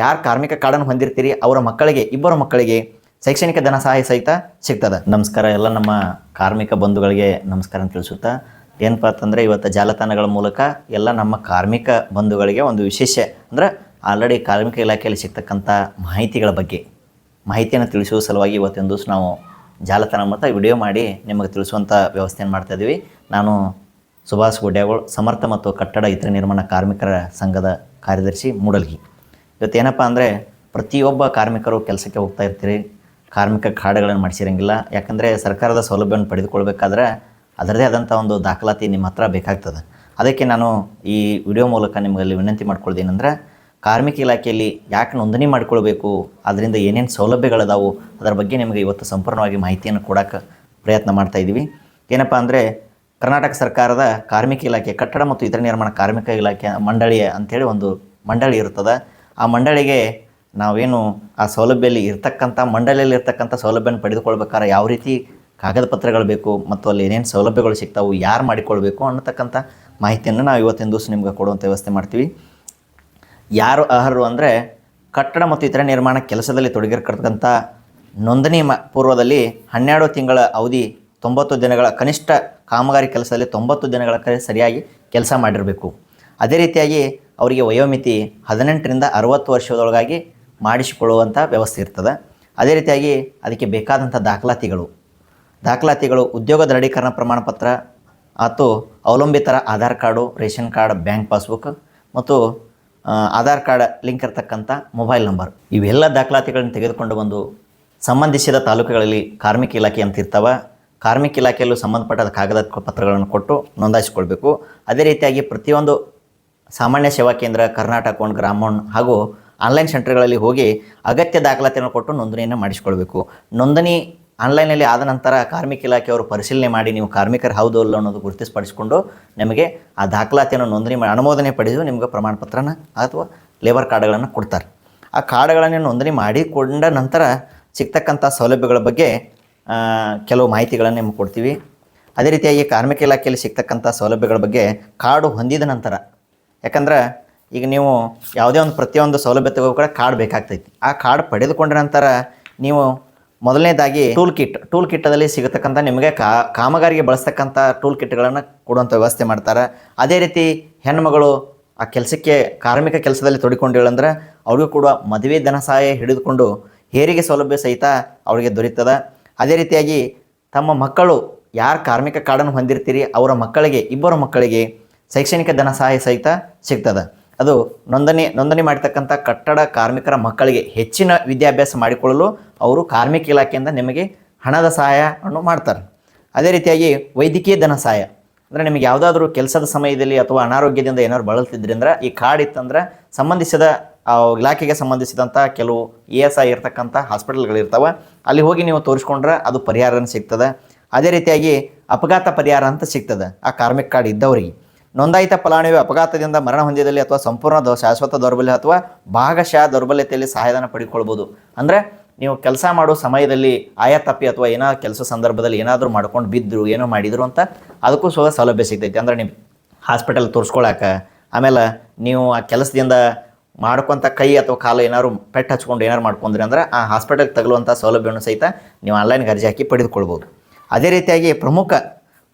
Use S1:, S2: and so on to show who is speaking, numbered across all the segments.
S1: ಯಾರು ಕಾರ್ಮಿಕ ಕಾರ್ಡನ್ನು ಹೊಂದಿರ್ತೀರಿ? ಅವರ ಮಕ್ಕಳಿಗೆ, ಇಬ್ಬರ ಮಕ್ಕಳಿಗೆ ಶೈಕ್ಷಣಿಕ ಧನ ಸಹಾಯ ಸಹಿತ ಸಿಗ್ತದೆ. ನಮಸ್ಕಾರ, ಎಲ್ಲ ನಮ್ಮ ಕಾರ್ಮಿಕ ಬಂಧುಗಳಿಗೆ ನಮಸ್ಕಾರ ಅಂತ ತಿಳಿಸುತ್ತಾ, ಏನಪ್ಪ ಅಂತಂದರೆ ಇವತ್ತು ಜಾಲತಾಣಗಳ ಮೂಲಕ ಎಲ್ಲ ನಮ್ಮ ಕಾರ್ಮಿಕ ಬಂಧುಗಳಿಗೆ ಒಂದು ವಿಶೇಷ ಅಂದರೆ ಆಲ್ರೆಡಿ ಕಾರ್ಮಿಕ ಇಲಾಖೆಯಲ್ಲಿ ಸಿಗ್ತಕ್ಕಂಥ ಮಾಹಿತಿಗಳ ಬಗ್ಗೆ. ಮಾಹಿತಿಯನ್ನು ತಿಳಿಸುವ ಸಲುವಾಗಿ ಇವತ್ತಿನ ದಿವಸ ನಾವು ಜಾಲತಾಣ ಮತ್ತು ವಿಡಿಯೋ ಮಾಡಿ ನಿಮಗೆ ತಿಳಿಸುವಂಥ ವ್ಯವಸ್ಥೆಯನ್ನು ಮಾಡ್ತಾ ಇದ್ದೀವಿ ನಾನು ಸುಭಾಷ್ ಗುಡ್ಯಾಗೋಳ್, ಸಮರ್ಥ ಮತ್ತು ಕಟ್ಟಡ ಇತರ ನಿರ್ಮಾಣ ಕಾರ್ಮಿಕರ ಸಂಘದ ಕಾರ್ಯದರ್ಶಿ ಮೂಡಲ್ಗಿ. ಇವತ್ತು ಏನಪ್ಪ ಅಂದರೆ ಪ್ರತಿಯೊಬ್ಬ ಕಾರ್ಮಿಕರು ಕೆಲಸಕ್ಕೆ ಹೋಗ್ತಾ ಇರ್ತೀರಿ, ಕಾರ್ಮಿಕ ಕಾರ್ಡ್ಗಳನ್ನು ಮಾಡಿಸಿರಂಗಿಲ್ಲ. ಯಾಕಂದರೆ ಸರ್ಕಾರದ ಸೌಲಭ್ಯವನ್ನು ಪಡೆದುಕೊಳ್ಬೇಕಾದ್ರೆ ಅದರದೇ ಆದಂಥ ಒಂದು ದಾಖಲಾತಿ ನಿಮ್ಮ ಹತ್ರ ಬೇಕಾಗ್ತದೆ. ಅದಕ್ಕೆ ನಾನು ಈ ವಿಡಿಯೋ ಮೂಲಕ ನಿಮಗಲ್ಲಿ ವಿನಂತಿ ಮಾಡ್ಕೊಳ್ದೇನೆಂದ್ರೆ ಕಾರ್ಮಿಕ ಇಲಾಖೆಯಲ್ಲಿ ಯಾಕೆ ನೋಂದಣಿ ಮಾಡಿಕೊಳ್ಬೇಕು, ಅದರಿಂದ ಏನೇನು ಸೌಲಭ್ಯಗಳಿದಾವು, ಅದರ ಬಗ್ಗೆ ನಿಮಗೆ ಇವತ್ತು ಸಂಪೂರ್ಣವಾಗಿ ಮಾಹಿತಿಯನ್ನು ಕೊಡೋಕ್ಕೆ ಪ್ರಯತ್ನ ಮಾಡ್ತಾ ಇದ್ದೀವಿ ಏನಪ್ಪ ಅಂದರೆ, ಕರ್ನಾಟಕ ಸರ್ಕಾರದ ಕಾರ್ಮಿಕ ಇಲಾಖೆ, ಕಟ್ಟಡ ಮತ್ತು ಇತರ ನಿರ್ಮಾಣ ಕಾರ್ಮಿಕ ಇಲಾಖೆ ಮಂಡಳಿ ಅಂಥೇಳಿ ಒಂದು ಮಂಡಳಿ ಇರ್ತದೆ. ಆ ಮಂಡಳಿಗೆ ನಾವೇನು ಆ ಸೌಲಭ್ಯದಲ್ಲಿ ಇರ್ತಕ್ಕಂಥ ಮಂಡಳಿಯಲ್ಲಿ ಇರ್ತಕ್ಕಂಥ ಸೌಲಭ್ಯನ ಪಡೆದುಕೊಳ್ಬೇಕಾದ್ರೆ ಯಾವ ರೀತಿ ಕಾಗದ ಪತ್ರಗಳು ಬೇಕು ಮತ್ತು ಅಲ್ಲಿ ಏನೇನು ಸೌಲಭ್ಯಗಳು ಸಿಗ್ತಾವೆ, ಯಾರು ಮಾಡಿಕೊಳ್ಬೇಕು ಅನ್ನತಕ್ಕಂಥ ಮಾಹಿತಿಯನ್ನು ನಾವು ಇವತ್ತಿನ ದಿವಸ ನಿಮ್ಗೆ ಕೊಡುವಂಥ ವ್ಯವಸ್ಥೆ ಮಾಡ್ತೀವಿ. ಯಾರು ಅರ್ಹರು ಅಂದರೆ ಕಟ್ಟಡ ಮತ್ತು ಇತರ ನಿರ್ಮಾಣ ಕೆಲಸದಲ್ಲಿ ತೊಡಗಿರ್ತಕ್ಕಂಥ ನೋಂದಣಿ ಮ, ಪೂರ್ವದಲ್ಲಿ ಹನ್ನೆರಡು ತಿಂಗಳ ಅವಧಿ ತೊಂಬತ್ತು ದಿನಗಳ ಕನಿಷ್ಠ ಕಾಮಗಾರಿ ಕೆಲಸದಲ್ಲಿ ತೊಂಬತ್ತು ದಿನಗಳ ಕರೆ, ಸರಿಯಾಗಿ ಕೆಲಸ ಮಾಡಿರಬೇಕು. ಅದೇ ರೀತಿಯಾಗಿ ಅವರಿಗೆ ವಯೋಮಿತಿ ಹದಿನೆಂಟರಿಂದ ಅರುವತ್ತು ವರ್ಷದೊಳಗಾಗಿ ಮಾಡಿಸಿಕೊಳ್ಳುವಂಥ ವ್ಯವಸ್ಥೆ ಇರ್ತದೆ. ಅದೇ ರೀತಿಯಾಗಿ ಅದಕ್ಕೆ ಬೇಕಾದಂಥ ದಾಖಲಾತಿಗಳು. ದಾಖಲಾತಿಗಳು ಉದ್ಯೋಗ ದೃಢೀಕರಣ ಪ್ರಮಾಣಪತ್ರ ಮತ್ತು ಅವಲಂಬಿತರ Aadhaar card, ration card, bank passbook ಮತ್ತು ಆಧಾರ್ ಕಾರ್ಡ್ ಲಿಂಕ್ ಇರತಕ್ಕಂಥ ಮೊಬೈಲ್ ನಂಬರ್. ಇವೆಲ್ಲ ದಾಖಲಾತಿಗಳನ್ನು ತೆಗೆದುಕೊಂಡು ಬಂದು ಸಂಬಂಧಿಸಿದ ತಾಲೂಕುಗಳಲ್ಲಿ ಕಾರ್ಮಿಕ ಇಲಾಖೆ ಅಂತ ಇರ್ತಾವೆ. ಕಾರ್ಮಿಕ ಇಲಾಖೆಯಲ್ಲೂ ಸಂಬಂಧಪಟ್ಟ ಕಾಗದ ಪತ್ರಗಳನ್ನು ಕೊಟ್ಟು ನೋಂದಾಯಿಸಿಕೊಳ್ಬೇಕು. ಅದೇ ರೀತಿಯಾಗಿ ಪ್ರತಿಯೊಂದು ಸಾಮಾನ್ಯ ಸೇವಾ ಕೇಂದ್ರ ಕರ್ನಾಟಕ ಒಂದು ಗ್ರಾಮೋಣ್ ಹಾಗೂ ಆನ್ಲೈನ್ ಸೆಂಟರ್ಗಳಲ್ಲಿ ಹೋಗಿ ಅಗತ್ಯ ದಾಖಲಾತಿಯನ್ನು ಕೊಟ್ಟು ನೋಂದಣಿಯನ್ನು ಮಾಡಿಸಿಕೊಳ್ಬೇಕು. ನೋಂದಣಿ ಆನ್ಲೈನಲ್ಲಿ ಆದ ನಂತರ ಕಾರ್ಮಿಕ ಇಲಾಖೆಯವರು ಪರಿಶೀಲನೆ ಮಾಡಿ ನೀವು ಕಾರ್ಮಿಕರು ಹೌದು ಅಲ್ಲ ಅನ್ನೋದು ಗುರುತಿಸಿಪಡಿಸಿಕೊಂಡು ನಿಮಗೆ ಆ ದಾಖಲಾತಿಯನ್ನು ನೋಂದಣಿ ಮಾಡಿ ಅನುಮೋದನೆ ಪಡೆದು ನಿಮಗೆ ಪ್ರಮಾಣಪತ್ರನ ಅಥವಾ ಲೇಬರ್ ಕಾರ್ಡ್ಗಳನ್ನು ಕೊಡ್ತಾರೆ. ಆ ಕಾರ್ಡ್ಗಳನ್ನು ನೋಂದಣಿ ಮಾಡಿಕೊಂಡ ನಂತರ ಸಿಗ್ತಕ್ಕಂಥ ಸೌಲಭ್ಯಗಳ ಬಗ್ಗೆ ಕೆಲವು ಮಾಹಿತಿಗಳನ್ನು ನಿಮ್ಗೆ ಕೊಡ್ತೀವಿ. ಅದೇ ರೀತಿಯಾಗಿ ಕಾರ್ಮಿಕ ಇಲಾಖೆಯಲ್ಲಿ ಸಿಗ್ತಕ್ಕಂಥ ಸೌಲಭ್ಯಗಳ ಬಗ್ಗೆ ಕಾರ್ಡು ಹೊಂದಿದ ನಂತರ ಯಾಕಂದ್ರೆ ಈಗ ನೀವು ಯಾವುದೇ ಒಂದು ಪ್ರತಿಯೊಂದು ಸೌಲಭ್ಯ ಕೂಡ ಕಾರ್ಡ್ ಬೇಕಾಗ್ತೈತಿ. ಆ ಕಾರ್ಡ್ ಪಡೆದುಕೊಂಡ ನಂತರ ನೀವು ಮೊದಲನೇದಾಗಿ ಟೂಲ್ ಕಿಟ್ ಟೂಲ್ ಕಿಟ್ಟದಲ್ಲಿ ಸಿಗತಕ್ಕಂಥ ನಿಮಗೆ ಕಾ, ಕಾಮಗಾರಿಗೆ ಬಳಸ್ತಕ್ಕಂಥ ಟೂಲ್ ಕಿಟ್ಗಳನ್ನು ಕೊಡುವಂಥ ವ್ಯವಸ್ಥೆ ಮಾಡ್ತಾರೆ. ಅದೇ ರೀತಿ ಹೆಣ್ಮಗಳು ಆ ಕೆಲಸಕ್ಕೆ, ಕಾರ್ಮಿಕ ಕೆಲಸದಲ್ಲಿ ತೊಡಿಕೊಂಡಿಳಂದ್ರೆ ಅವ್ರಿಗೂ ಕೂಡ ಮದುವೆ ಧನ ಸಹಾಯ ಹಿಡಿದುಕೊಂಡು ಹೇರಿಗೆ ಸೌಲಭ್ಯ ಸಹಿತ ಅವರಿಗೆ ದೊರೀತದ. ಅದೇ ರೀತಿಯಾಗಿ ತಮ್ಮ ಮಕ್ಕಳು ಯಾರು ಕಾರ್ಮಿಕ ಕಾರ್ಡನ್ನು ಹೊಂದಿರ್ತೀರಿ, ಅವರ ಮಕ್ಕಳಿಗೆ, ಇಬ್ಬರ ಮಕ್ಕಳಿಗೆ ಶೈಕ್ಷಣಿಕ ಧನ ಸಹಾಯ ಸಹಿತ ಸಿಗ್ತದೆ. ಅದು ನೋಂದಣಿ ನೋಂದಣಿ ಮಾಡ್ತಕ್ಕಂಥ ಕಟ್ಟಡ ಕಾರ್ಮಿಕರ ಮಕ್ಕಳಿಗೆ ಹೆಚ್ಚಿನ ವಿದ್ಯಾಭ್ಯಾಸ ಮಾಡಿಕೊಳ್ಳಲು ಅವರು ಕಾರ್ಮಿಕ ಇಲಾಖೆಯಿಂದ ನಿಮಗೆ ಹಣದ ಸಹಾಯವನ್ನು ಮಾಡ್ತಾರೆ. ಅದೇ ರೀತಿಯಾಗಿ ವೈದ್ಯಕೀಯ ಧನ ಸಹಾಯ. ಅಂದರೆ ನಿಮಗೆ ಯಾವುದಾದ್ರೂ ಕೆಲಸದ ಸಮಯದಲ್ಲಿ ಅಥವಾ ಅನಾರೋಗ್ಯದಿಂದ ಏನಾದ್ರು ಬಳಲ್ತಿದ್ರಿಂದ ಈ ಕಾರ್ಡ್ ಇತ್ತಂದ್ರೆ ಸಂಬಂಧಿಸಿದ ಇಲಾಖೆಗೆ ಸಂಬಂಧಿಸಿದಂಥ ಕೆಲವು ಇ ಎಸ್ ಐ ಇರ್ತಕ್ಕಂಥ ಹಾಸ್ಪಿಟಲ್ಗಳಿರ್ತಾವೆ ಅಲ್ಲಿ ಹೋಗಿ ನೀವು ತೋರಿಸ್ಕೊಂಡ್ರೆ ಅದು ಪರಿಹಾರ ಸಿಗ್ತದೆ. ಅದೇ ರೀತಿಯಾಗಿ ಅಪಘಾತ ಪರಿಹಾರ ಅಂತ ಸಿಗ್ತದೆ ಆ ಕಾರ್ಮಿಕ ಕಾರ್ಡ್ ಇದ್ದವರಿಗೆ. ನೋಂದಾಯಿತ ಫಲಾನುಭವಿ ಅಪಘಾತದಿಂದ ಮರಣ ಹೊಂದಿದಲ್ಲಿ ಅಥವಾ ಸಂಪೂರ್ಣ ಶಾಶ್ವತ ದೌರ್ಬಲ್ಯ ಅಥವಾ ಭಾಗಶಃ ದೌರ್ಬಲ್ಯತೆಯಲ್ಲಿ ಸಹಾಯಧನ ಪಡೆದುಕೊಳ್ಬೋದು ಅಂದರೆ ನೀವು ಕೆಲಸ ಮಾಡೋ ಸಮಯದಲ್ಲಿ ಆಯಾ ತಪ್ಪಿ ಅಥವಾ ಏನೋ ಕೆಲಸ ಸಂದರ್ಭದಲ್ಲಿ ಏನಾದರೂ ಮಾಡ್ಕೊಂಡು ಬಿದ್ದರು ಏನೋ ಮಾಡಿದ್ರು ಅಂತ ಅದಕ್ಕೂ ಸಹ ಸೌಲಭ್ಯ ಸಿಗ್ತೈತಿ. ಅಂದರೆ ನೀವು ಹಾಸ್ಪಿಟಲ್ ತೋರಿಸ್ಕೊಳಕ್ಕೆ ಆಮೇಲೆ ನೀವು ಆ ಕೆಲಸದಿಂದ ಮಾಡ್ಕೊತ ಕೈ ಅಥವಾ ಕಾಲು ಏನಾದ್ರು ಪೆಟ್ಟು ಹಚ್ಕೊಂಡು ಏನಾರು ಮಾಡ್ಕೊಂಡ್ರಿ ಅಂದ್ರೆ ಆ ಹಾಸ್ಪಿಟಲ್ಗೆ ತಗಲುವಂಥ ಸೌಲಭ್ಯವನ್ನು ಸಹಿತ ನೀವು ಆನ್ಲೈನ್ಗೆ ಅರ್ಜಿ ಹಾಕಿ ಪಡೆದುಕೊಳ್ಬೋದು ಅದೇ ರೀತಿಯಾಗಿ ಪ್ರಮುಖ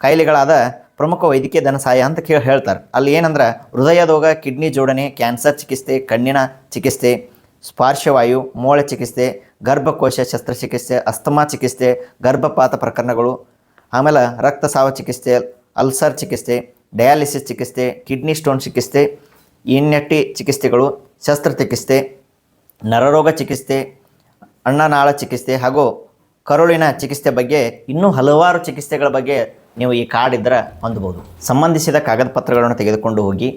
S1: ಕಾಯಿಲೆಗಳಾದ ಪ್ರಮುಖ ವೈದ್ಯಕೀಯ ಧನ ಸಹಾಯ ಅಂತ ಕೇಳಿ, ಹೇಳ್ತಾರೆ. ಅಲ್ಲಿ ಏನಂದ್ರೆ ಹೃದಯದೋಗ ಕಿಡ್ನಿ ಜೋಡಣೆ, ಕ್ಯಾನ್ಸರ್ ಚಿಕಿತ್ಸೆ, ಕಣ್ಣಿನ ಚಿಕಿತ್ಸೆ, ಸ್ಪಾರ್ಶವಾಯು, ಮೂಳೆ ಚಿಕಿತ್ಸೆ, ಗರ್ಭಕೋಶ ಶಸ್ತ್ರಚಿಕಿತ್ಸೆ, ಅಸ್ತಮಾ ಚಿಕಿತ್ಸೆ, ಗರ್ಭಪಾತ ಪ್ರಕರಣಗಳು, ಆಮೇಲೆ ರಕ್ತಸ್ರಾವ ಚಿಕಿತ್ಸೆ, ಅಲ್ಸರ್ ಚಿಕಿತ್ಸೆ, ಡಯಾಲಿಸಿಸ್ ಚಿಕಿತ್ಸೆ, ಕಿಡ್ನಿ ಸ್ಟೋನ್ ಚಿಕಿತ್ಸೆ ಇನ್ನೆಟ್ಟಿ ಚಿಕಿತ್ಸೆಗಳು ಶಸ್ತ್ರಚಿಕಿತ್ಸೆ ನರರೋಗ ಚಿಕಿತ್ಸೆ, ಅಣ್ಣನಾಳ ಚಿಕಿತ್ಸೆ ಹಾಗೂ ಕರುಳಿನ ಚಿಕಿತ್ಸೆ ಬಗ್ಗೆ ಇನ್ನೂ ಹಲವಾರು ಚಿಕಿತ್ಸೆಗಳ ಬಗ್ಗೆ ನೀವು ಈ ಕಾರ್ಡ್ ಇದ್ದರೆ ಹೊಂದಬಹುದು. ಸಂಬಂಧಿಸಿದ ಕಾಗದ ಪತ್ರಗಳನ್ನು ತೆಗೆದುಕೊಂಡು ಹೋಗಿ,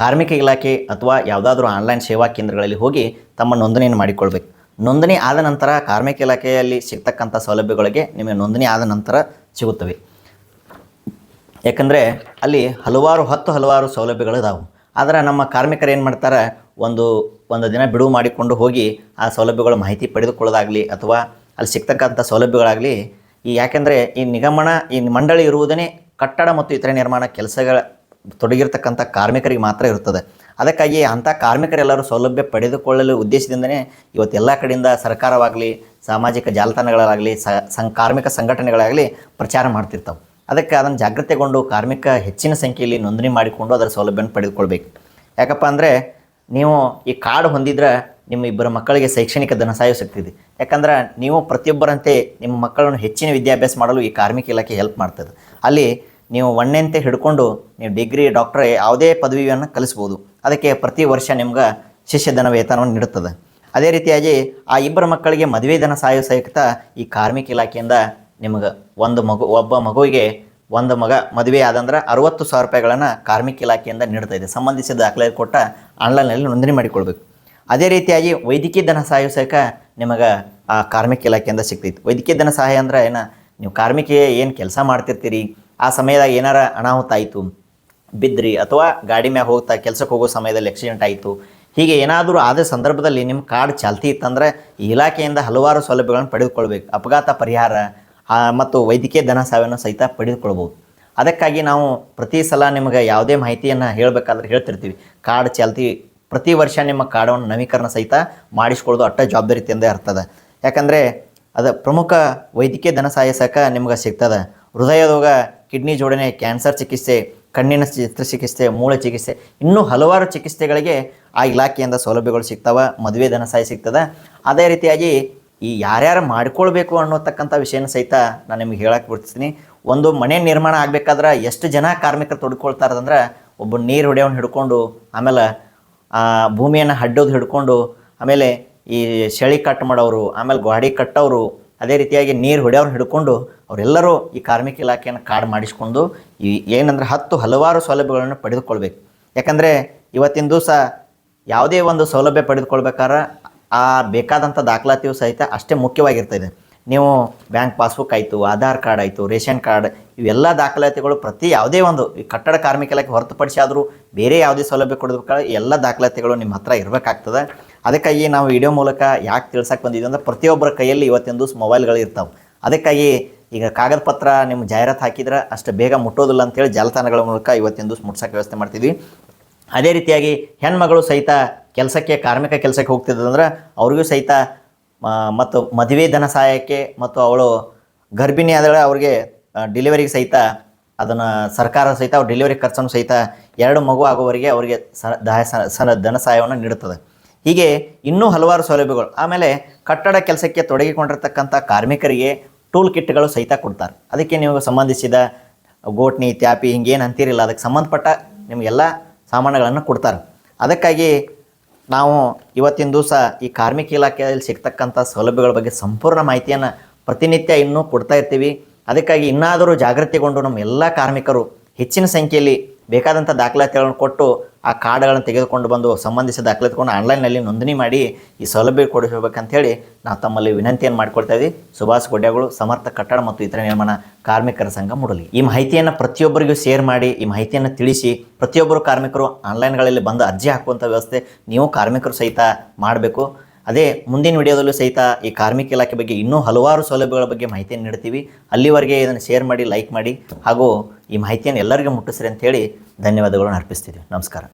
S1: ಕಾರ್ಮಿಕ ಇಲಾಖೆ ಅಥವಾ ಯಾವುದಾದ್ರೂ ಆನ್ಲೈನ್ ಸೇವಾ ಕೇಂದ್ರಗಳಲ್ಲಿ ಹೋಗಿ ತಮ್ಮ ನೋಂದಣಿಯನ್ನು ಮಾಡಿಕೊಳ್ಬೇಕು. ನೋಂದಣಿ ಆದ ನಂತರ ಕಾರ್ಮಿಕ ಇಲಾಖೆಯಲ್ಲಿ ಸಿಗ್ತಕ್ಕಂಥ ಸೌಲಭ್ಯಗಳಿಗೆ ನಿಮಗೆ ನೋಂದಣಿ ಆದ ನಂತರ ಸಿಗುತ್ತವೆ. ಯಾಕಂದರೆ ಅಲ್ಲಿ ಹಲವಾರು ಹತ್ತು ಹಲವಾರು ಸೌಲಭ್ಯಗಳು ಇದಾವೆ. ಆದರೆ ನಮ್ಮ ಕಾರ್ಮಿಕರು ಏನು ಮಾಡ್ತಾರೆ? ಒಂದು ಒಂದು ದಿನ ಬಿಡುವು ಮಾಡಿಕೊಂಡು ಹೋಗಿ ಆ ಸೌಲಭ್ಯಗಳ ಮಾಹಿತಿ ಪಡೆದುಕೊಳ್ಳೋದಾಗಲಿ ಅಥವಾ ಅಲ್ಲಿ ಸಿಗ್ತಕ್ಕಂಥ ಸೌಲಭ್ಯಗಳಾಗಲಿ ಈ ಯಾಕೆಂದರೆ ಈ ನಿಗಮನ, ಈ ಮಂಡಳಿ ಇರುವುದನ್ನೇ ಕಟ್ಟಡ ಮತ್ತು ಇತರೆ ನಿರ್ಮಾಣ ಕೆಲಸಗಳ ತೊಡಗಿರ್ತಕ್ಕಂಥ ಕಾರ್ಮಿಕರಿಗೆ ಮಾತ್ರ ಇರುತ್ತದೆ. ಅದಕ್ಕಾಗಿ ಅಂಥ ಕಾರ್ಮಿಕರೆಲ್ಲರೂ ಸೌಲಭ್ಯ ಪಡೆದುಕೊಳ್ಳಲು ಉದ್ದೇಶದಿಂದನೇ ಇವತ್ತು ಎಲ್ಲ ಕಡೆಯಿಂದ ಸರ್ಕಾರವಾಗಲಿ, ಸಾಮಾಜಿಕ ಜಾಲತಾಣಗಳಾಗಲಿ, ಸಂ ಕಾರ್ಮಿಕ ಸಂಘಟನೆಗಳಾಗಲಿ ಪ್ರಚಾರ ಮಾಡ್ತಿರ್ತಾವೆ. ಅದಕ್ಕೆ ಅದನ್ನು ಜಾಗೃತೆಗೊಂಡು ಕಾರ್ಮಿಕ ಹೆಚ್ಚಿನ ಸಂಖ್ಯೆಯಲ್ಲಿ ನೋಂದಣಿ ಮಾಡಿಕೊಂಡು ಅದರ ಸೌಲಭ್ಯವನ್ನು ಪಡೆದುಕೊಳ್ಬೇಕು. ಯಾಕಪ್ಪ ಅಂದರೆ ನೀವು ಈ ಕಾರ್ಡ್ ಹೊಂದಿದ್ರೆ ನಿಮ್ಮ ಇಬ್ಬರ ಮಕ್ಕಳಿಗೆ ಶೈಕ್ಷಣಿಕ ಧನ ಸಹಾಯ ಸಿಗ್ತಿದೆ ಯಾಕಂದ್ರೆ ನೀವು ಪ್ರತಿಯೊಬ್ಬರಂತೆ ನಿಮ್ಮ ಮಕ್ಕಳನ್ನು ಹೆಚ್ಚಿನ ವಿದ್ಯಾಭ್ಯಾಸ ಮಾಡಲು ಈ ಕಾರ್ಮಿಕ ಇಲಾಖೆ ಹೆಲ್ಪ್ ಮಾಡ್ತದೆ. ಅಲ್ಲಿ ನೀವು ಒಣ್ಣೆಂತೆ ಹಿಡ್ಕೊಂಡು ನೀವು ಡಿಗ್ರಿ ಡಾಕ್ಟರ್ ಯಾವುದೇ ಪದವಿಯನ್ನು ಕಲಿಸ್ಬೋದು. ಅದಕ್ಕೆ ಪ್ರತಿ ವರ್ಷ ನಿಮ್ಗೆ ಶಿಷ್ಯಧನ ವೇತನವನ್ನು ನೀಡುತ್ತದೆ. ಅದೇ ರೀತಿಯಾಗಿ ಆ ಇಬ್ಬರ ಮಕ್ಕಳಿಗೆ ಮದುವೆ ಧನ ಸಹಾಯ ಸಹಿತ ಈ ಕಾರ್ಮಿಕ ಇಲಾಖೆಯಿಂದ ನಿಮಗೆ ಒಂದು ಮಗು, ಒಬ್ಬ ಮಗುವಿಗೆ ಒಂದು ಮಗ ಮದುವೆ ಆದಂದ್ರೆ ಅರುವತ್ತು ಸಾವಿರ ರೂಪಾಯಿಗಳನ್ನು ಕಾರ್ಮಿಕ ಇಲಾಖೆಯಿಂದ ನೀಡ್ತಾ ಇದೆ. ಸಂಬಂಧಿಸಿದ ದಾಖಲೆ ಕೊಟ್ಟ ಆನ್ಲೈನ್ನಲ್ಲಿ ನೋಂದಣಿ ಮಾಡಿಕೊಳ್ಬೇಕು. ಅದೇ ರೀತಿಯಾಗಿ ವೈದ್ಯಕೀಯ ಧನ ಸಹಾಯ ಸಹಿತ ನಿಮಗೆ ಆ ಕಾರ್ಮಿಕ ಇಲಾಖೆಯಿಂದ ಸಿಗ್ತೈತಿ. ವೈದ್ಯಕೀಯ ಧನ ಸಹಾಯ ಅಂದ್ರೆ ಏನು? ನೀವು ಕಾರ್ಮಿಕ ಏನು ಕೆಲಸ ಮಾಡ್ತಿರ್ತೀರಿ? ಆ ಸಮಯದಾಗ ಏನಾರ ಅನಾಹುತ ಆಯಿತು? ಬಿದ್ರಿ ಅಥವಾ ಗಾಡಿ ಮ್ಯಾಗ ಹೋಗ್ತಾ ಕೆಲಸಕ್ಕೆ ಹೋಗೋ ಸಮಯದಲ್ಲಿ ಆಕ್ಸಿಡೆಂಟ್ ಆಯಿತು? ಹೀಗೆ ಏನಾದರೂ ಆದ ಸಂದರ್ಭದಲ್ಲಿ ನಿಮ್ಮ ಕಾರ್ಡ್ ಚಾಲ್ತಿ ಇತ್ತಂದರೆ ಈ ಇಲಾಖೆಯಿಂದ ಹಲವಾರು ಸೌಲಭ್ಯಗಳನ್ನು ಪಡೆದುಕೊಳ್ಬೇಕು. ಅಪಘಾತ ಪರಿಹಾರ ಮತ್ತು ವೈದ್ಯಕೀಯ ಧನ ಸಹಾಯವನ್ನು ಸಹಿತ ಪಡೆದುಕೊಳ್ಬೋದು. ಅದಕ್ಕಾಗಿ ನಾವು ಪ್ರತಿ ಸಲ ನಿಮಗೆ ಯಾವುದೇ ಮಾಹಿತಿಯನ್ನು ಹೇಳಬೇಕಾದ್ರೆ ಹೇಳ್ತಿರ್ತೀವಿ. ಕಾರ್ಡ್ ಚಾಲ್ತಿ ಪ್ರತಿ ವರ್ಷ ನಿಮ್ಮ ಕಾರ್ಡವನ್ನು ನವೀಕರಣ ಸಹಿತ ಮಾಡಿಸ್ಕೊಳ್ಳೋದು ಅಟ್ಟ ಜವಾಬ್ದಾರಿತೆಯಿಂದ ಇರ್ತದೆ. ಯಾಕಂದರೆ ಅದು ಪ್ರಮುಖ ವೈದ್ಯಕೀಯ ಧನ ಸಹಾಯ ಸಹ ನಿಮ್ಗೆ ಸಿಗ್ತದೆ. ಹೃದಯದೋಗ ಕಿಡ್ನಿ ಜೋಡಣೆ, ಕ್ಯಾನ್ಸರ್ ಚಿಕಿತ್ಸೆ, ಕಣ್ಣಿನ ಚಿಕಿತ್ಸೆ, ಮೂಳೆ ಚಿಕಿತ್ಸೆ, ಇನ್ನೂ ಹಲವಾರು ಚಿಕಿತ್ಸೆಗಳಿಗೆ ಆ ಇಲಾಖೆಯಿಂದ ಸೌಲಭ್ಯಗಳು ಸಿಗ್ತವೆ, ಮದುವೆ ಧನ ಸಹಾಯ ಸಿಗ್ತದೆ. ಅದೇ ರೀತಿಯಾಗಿ ಈ ಯಾರ್ಯಾರು ಮಾಡ್ಕೊಳ್ಬೇಕು ಅನ್ನೋತಕ್ಕಂಥ ವಿಷಯನ ಸಹಿತ ನಾನು ನಿಮ್ಗೆ ಹೇಳಕ್ಕೆ ಬಿಡ್ತೀನಿ. ಒಂದು ಮನೆ ನಿರ್ಮಾಣ ಆಗಬೇಕಾದ್ರೆ ಎಷ್ಟು ಜನ ಕಾರ್ಮಿಕರು ತೊಡ್ಕೊಳ್ತಾರಂದ್ರೆ ಒಬ್ಬ ನೀರು ಹೊಡೆಯವನ್ನು ಹಿಡ್ಕೊಂಡು ಆಮೇಲೆ ಆ ಭೂಮಿಯನ್ನು ಹಡ್ಡೋದು ಹಿಡ್ಕೊಂಡು ಆಮೇಲೆ ಈ ಶೆಳಿ ಕಟ್ ಮಾಡೋರು, ಆಮೇಲೆ ಗಾಡಿ ಕಟ್ಟೋರು, ಅದೇ ರೀತಿಯಾಗಿ ನೀರು ಹೊಡೆಯೋರು ಹಿಡ್ಕೊಂಡು ಅವರೆಲ್ಲರೂ ಈ ಕಾರ್ಮಿಕ ಇಲಾಖೆಯನ್ನು ಕಾರ್ಡ್ ಮಾಡಿಸ್ಕೊಂಡು ಈ ಏನಂದ್ರೆ ಹತ್ತು ಹಲವಾರು ಸೌಲಭ್ಯಗಳನ್ನು ಪಡೆದುಕೊಳ್ಬೇಕು. ಯಾಕಂದರೆ ಇವತ್ತಿನ ದಿವಸ ಯಾವುದೇ ಒಂದು ಸೌಲಭ್ಯ ಪಡೆದುಕೊಳ್ಬೇಕಾದ್ರೆ ಆ ಬೇಕಾದಂಥ ದಾಖಲಾತಿಯು ಸಹಿತ ಅಷ್ಟೇ ಮುಖ್ಯವಾಗಿರ್ತದೆ ನೀವು ಬ್ಯಾಂಕ್ ಪಾಸ್ಬುಕ್ ಆಯಿತು, ಆಧಾರ್ ಕಾರ್ಡ್ ಆಯಿತು, ರೇಷನ್ ಕಾರ್ಡ್ ಇವೆಲ್ಲ ದಾಖಲಾತಿಗಳು ಪ್ರತಿ ಯಾವುದೇ ಒಂದು ಕಟ್ಟಡ ಕಾರ್ಮಿಕ ಇಲಾಖೆ ಹೊರತುಪಡಿಸಿ ಆದರೂ ಬೇರೆ ಯಾವುದೇ ಸೌಲಭ್ಯ ಕೊಡಬೇಕಾದ್ರೆ ಎಲ್ಲ ದಾಖಲಾತಿಗಳು ನಿಮ್ಮ ಹತ್ರ ಇರಬೇಕಾಗ್ತದೆ. ಅದಕ್ಕಾಗಿ ನಾವು ವಿಡಿಯೋ ಮೂಲಕ ಯಾಕೆ ತಿಳ್ಸಕ್ಕೆ ಬಂದಿದ್ದೀವಿ ಅಂದ್ರೆ ಪ್ರತಿಯೊಬ್ಬರ ಕೈಯಲ್ಲಿ ಇವತ್ತಿನ ದಿವಸ ಮೊಬೈಲ್ಗಳು ಇರ್ತಾವೆ. ಅದಕ್ಕಾಗಿ ಈಗ ಕಾಗದ ಪತ್ರ ನಿಮ್ಮ ಜಾಹೀರಾತು ಹಾಕಿದ್ರೆ ಅಷ್ಟು ಬೇಗ ಮುಟ್ಟೋದಿಲ್ಲ ಅಂತೇಳಿ ಜಾಲತಾಣಗಳ ಮೂಲಕ ಇವತ್ತಿನ ದಿವಸ ಮುಟ್ಸೋಕೆ ವ್ಯವಸ್ಥೆ ಮಾಡ್ತಿದ್ವಿ. ಅದೇ ರೀತಿಯಾಗಿ ಹೆಣ್ಮಗಳು ಸಹಿತ ಕೆಲಸಕ್ಕೆ, ಕಾರ್ಮಿಕ ಕೆಲಸಕ್ಕೆ ಹೋಗ್ತಿದ್ದಂದ್ರೆ ಅವ್ರಿಗೂ ಸಹಿತ ಮತ್ತು ಮದುವೆ ಧನ ಸಹಾಯಕ್ಕೆ ಮತ್ತು ಅವಳು ಗರ್ಭಿಣಿ ಆದಳೆ ಅವ್ರಿಗೆ ಡೆಲಿವರಿಗೆ ಸಹಿತ ಅದನ್ನು ಸರ್ಕಾರ ಸಹಿತ ಅವ್ರ ಡೆಲಿವರಿ ಖರ್ಚನ್ನು ಸಹಿತ ಎರಡು ಮಗು ಆಗುವವರಿಗೆ ಅವರಿಗೆ ಸ ಧನ ಸಹಾಯವನ್ನು ನೀಡುತ್ತದೆ. ಹೀಗೆ ಇನ್ನೂ ಹಲವಾರು ಸೌಲಭ್ಯಗಳು. ಆಮೇಲೆ ಕಟ್ಟಡ ಕೆಲಸಕ್ಕೆ ತೊಡಗಿಕೊಂಡಿರ್ತಕ್ಕಂಥ ಕಾರ್ಮಿಕರಿಗೆ ಟೂಲ್ ಕಿಟ್ಗಳು ಸಹಿತ ಕೊಡ್ತಾರೆ. ಅದಕ್ಕೆ ನೀವು ಸಂಬಂಧಿಸಿದ ಗೋಟ್ನಿ ತ್ಯಾಪಿ ಹಿಂಗೇನು ಅಂತೀರಿಲ್ಲ. ಅದಕ್ಕೆ ಸಂಬಂಧಪಟ್ಟ ನಿಮಗೆಲ್ಲ ಸಾಮಾನುಗಳನ್ನು ಕೊಡ್ತಾರೆ. ಅದಕ್ಕಾಗಿ ನಾವು ಇವತ್ತಿನ ದಿವಸ ಈ ಕಾರ್ಮಿಕ ಇಲಾಖೆಯಲ್ಲಿ ಸಿಗ್ತಕ್ಕಂಥ ಸೌಲಭ್ಯಗಳ ಬಗ್ಗೆ ಸಂಪೂರ್ಣ ಮಾಹಿತಿಯನ್ನು ಪ್ರತಿನಿತ್ಯ ಇನ್ನೂ ಕೊಡ್ತಾ ಇರ್ತೀವಿ. ಅದಕ್ಕಾಗಿ ಇನ್ನಾದರೂ ಜಾಗೃತಿಗೊಂಡು ನಮ್ಮ ಎಲ್ಲ ಕಾರ್ಮಿಕರು ಹೆಚ್ಚಿನ ಸಂಖ್ಯೆಯಲ್ಲಿ ಬೇಕಾದಂಥ ದಾಖಲಾತಿಗಳನ್ನು ಕೊಟ್ಟು ಆ ಕಾರ್ಡ್ಗಳನ್ನು ತೆಗೆದುಕೊಂಡು ಬಂದು ಸಂಬಂಧಿಸಿದ ದಾಖಲಾತಿಕೊಂಡು ಆನ್ಲೈನ್ನಲ್ಲಿ ನೋಂದಣಿ ಮಾಡಿ ಈ ಸೌಲಭ್ಯ ಕೊಡಿಸಬೇಕಂತೇಳಿ ನಾವು ತಮ್ಮಲ್ಲಿ ವಿನಂತಿಯನ್ನು ಮಾಡ್ಕೊಳ್ತಾ ಇದ್ದೀವಿ. ಸುಭಾಷ್ ಗೊಡ್ಡೆಗಳು, ಸಮರ್ಥ ಕಟ್ಟಡ ಮತ್ತು ಇತರ ನಿರ್ಮಾಣ ಕಾರ್ಮಿಕರ ಸಂಘ ಮೂಡಲಿ. ಈ ಮಾಹಿತಿಯನ್ನು ಪ್ರತಿಯೊಬ್ಬರಿಗೂ ಶೇರ್ ಮಾಡಿ, ಈ ಮಾಹಿತಿಯನ್ನು ತಿಳಿಸಿ ಪ್ರತಿಯೊಬ್ಬರು ಕಾರ್ಮಿಕರು ಆನ್ಲೈನ್ಗಳಲ್ಲಿ ಬಂದು ಅರ್ಜಿ ಹಾಕುವಂಥ ವ್ಯವಸ್ಥೆ ನೀವು ಕಾರ್ಮಿಕರು ಸಹಿತ ಮಾಡಬೇಕು. ಅದೇ ಮುಂದಿನ ವಿಡಿಯೋದಲ್ಲೂ ಸಹಿತ ಈ ಕಾರ್ಮಿಕ ಇಲಾಖೆ ಬಗ್ಗೆ ಇನ್ನೂ ಹಲವಾರು ಸೌಲಭ್ಯಗಳ ಬಗ್ಗೆ ಮಾಹಿತಿಯನ್ನು ನೀಡ್ತೀವಿ. ಅಲ್ಲಿವರೆಗೆ ಇದನ್ನು ಶೇರ್ ಮಾಡಿ, ಲೈಕ್ ಮಾಡಿ ಹಾಗೂ ಈ ಮಾಹಿತಿಯನ್ನು ಎಲ್ಲರಿಗೂ ಮುಟ್ಟಿಸ್ರಿ ಅಂತೇಳಿ ಧನ್ಯವಾದಗಳನ್ನು ಅರ್ಪಿಸ್ತೀವಿ ನಮಸ್ಕಾರ.